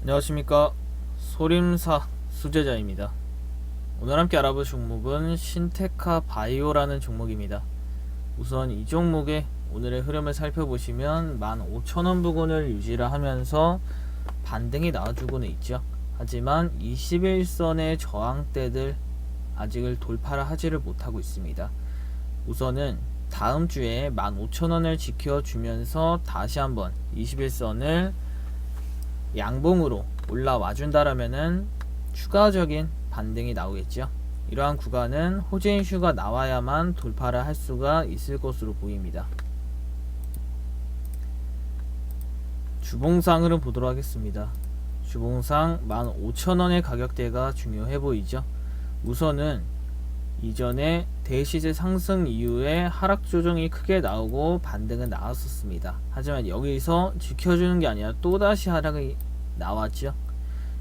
안녕하십니까. 소림사 수제자입니다. 오늘 함께 알아볼 종목은 신테카 바이오라는 종목입니다. 우선 이 종목의 오늘의 흐름을 살펴보시면 15,000원 부근을 유지를 하면서 반등이 나와주고는 있죠. 하지만 21선의 저항대들 아직을 돌파를 하지를 못하고 있습니다. 우선은 다음 주에 15,000원을 지켜주면서 다시 한번 21선을 양봉으로 올라와 준다라면은 추가적인 반등이 나오겠죠. 이러한 구간은 호재인 슈가 나와야만 돌파를 할 수가 있을 것으로 보입니다. 주봉상 흐름 보도록 하겠습니다. 주봉상 15,000원의 가격대가 중요해 보이죠. 우선은 이전에 대시제 상승 이후에 하락 조정이 크게 나오고 반등은 나왔었습니다. 하지만 여기서 지켜주는 게 아니라 또다시 하락이 나왔죠.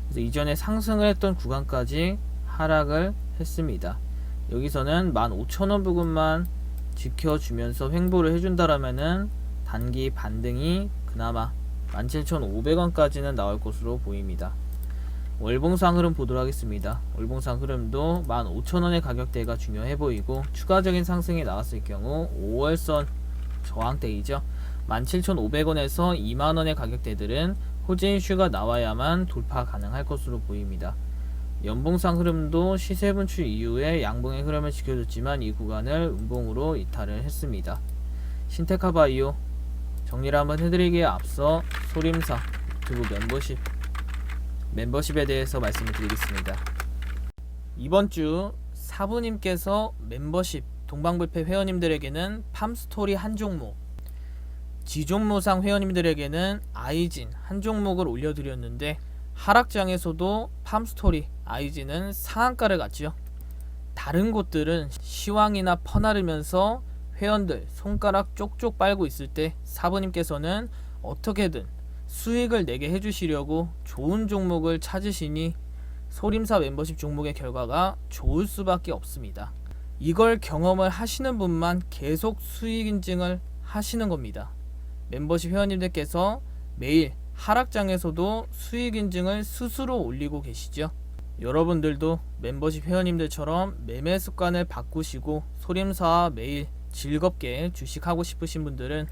그래서 이전에 상승을 했던 구간까지 하락을 했습니다. 여기서는 15,000원 부근만 지켜주면서 횡보를 해준다라면은 단기 반등이 그나마 17,500원까지는 나올 것으로 보입니다. 월봉상 흐름 보도록 하겠습니다. 월봉상 흐름도 15,000원의 가격대가 중요해 보이고 추가적인 상승이 나왔을 경우 5월선 저항대이죠. 17,500원에서 2만원의 가격대들은 호재인 슈가 나와야만 돌파 가능할 것으로 보입니다. 연봉상 흐름도 시세 분출 이후에 양봉의 흐름을 지켜줬지만 이 구간을 음봉으로 이탈을 했습니다. 신테카 바이오 정리를 한번 해드리기에 앞서 소림사 유튜브 멤버십 멤버십에 대해서 말씀을 드리겠습니다. 이번 주 사부님께서 멤버십 동방불패 회원님들에게는 팜스토리 한 종목 지종모상 회원님들에게는 아이진 한 종목을 올려드렸는데 하락장에서도 팜스토리 아이진은 상한가를 갔죠. 다른 곳들은 시황이나 퍼나르면서 회원들 손가락 쪽쪽 빨고 있을 때 사부님께서는 어떻게든 수익을 내게 해주시려고 좋은 종목을 찾으시니 소림사 멤버십 종목의 결과가 좋을 수밖에 없습니다. 이걸 경험을 하시는 분만 계속 수익 인증을 하시는 겁니다. 멤버십 회원님들께서 매일 하락장에서도 수익 인증을 스스로 올리고 계시죠. 여러분들도 멤버십 회원님들처럼 매매 습관을 바꾸시고 소림사와 매일 즐겁게 주식하고 싶으신 분들은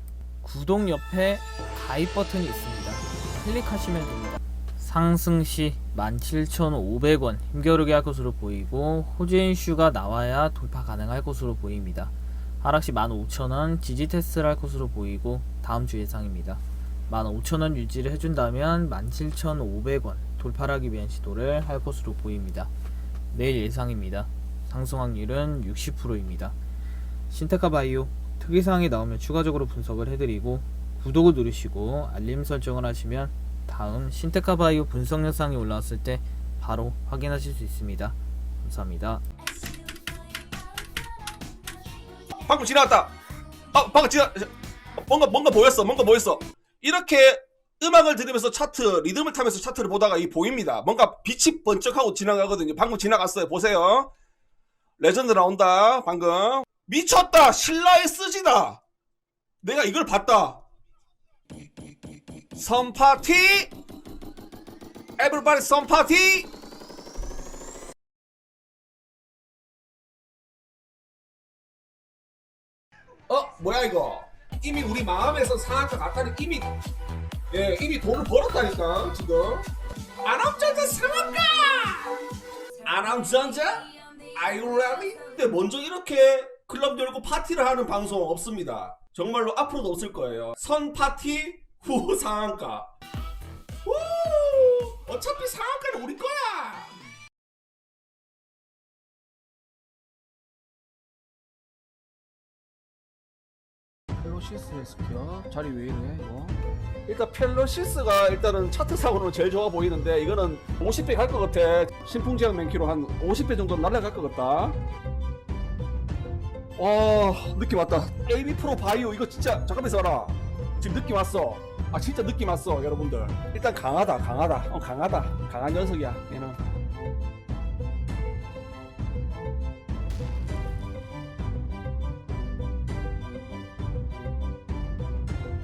구독 옆에 가입 버튼이 있습니다. 클릭하시면 됩니다. 상승 시 17,500원 힘겨루게 할 것으로 보이고 호재 인 슈가 나와야 돌파 가능할 것으로 보입니다. 하락 시 15,000원 지지 테스트를 할 것으로 보이고 다음 주 예상입니다. 15,000원 유지를 해준다면 17,500원 돌파하기 위한 시도를 할 것으로 보입니다. 내일 예상입니다. 상승 확률은 60%입니다. 신테카 바이오 특이사항이 나오면 추가적으로 분석을 해드리고 구독을 누르시고 알림 설정을 하시면 다음 신테카 바이오 분석 영상이 올라왔을 때 바로 확인하실 수 있습니다. 감사합니다. 방금 지나갔다. 아, 방금 지나 뭔가 뭔가 보였어. 뭔가 보였어. 이렇게 음악을 들으면서 차트 리듬을 타면서 차트를 보다가 이 보입니다. 뭔가 빛이 번쩍하고 지나가거든요. 방금 지나갔어요. 보세요. 레전드 나온다. 방금 미쳤다. 신라의 쓰지다. 내가 이걸 봤다. 선파티 에브리바디 선파티 어 뭐야 이거 이미 우리 마음에서 상한가 같다니 이미 예 이미 돈을 벌었다니까 지금 아람전자 상한가 아람전자 Are you ready? 근데 먼저 이렇게 클럽 열고 파티를 하는 방송 없습니다. 정말로 앞으로도 없을 거예요. 선 파티 후 상한가. 우! 어차피 상한가는 우리 거야! 펠로시스 헬스케어. 자리 왜 이래 이거? 일단 펠로시스가 일단은 차트상으로는 제일 좋아 보이는데 이거는 50배 갈 것 같아. 신풍지향 맨키로 한 50배 정도 날라갈 것 같다 와 느낌 왔다. AB 프로 바이오 이거 진짜 잠깐만 있어라. 지금 느낌 왔어. 아 진짜 느낌 왔어 여러분들. 일단 강하다 강하다. 어 강하다. 강한 녀석이야 얘는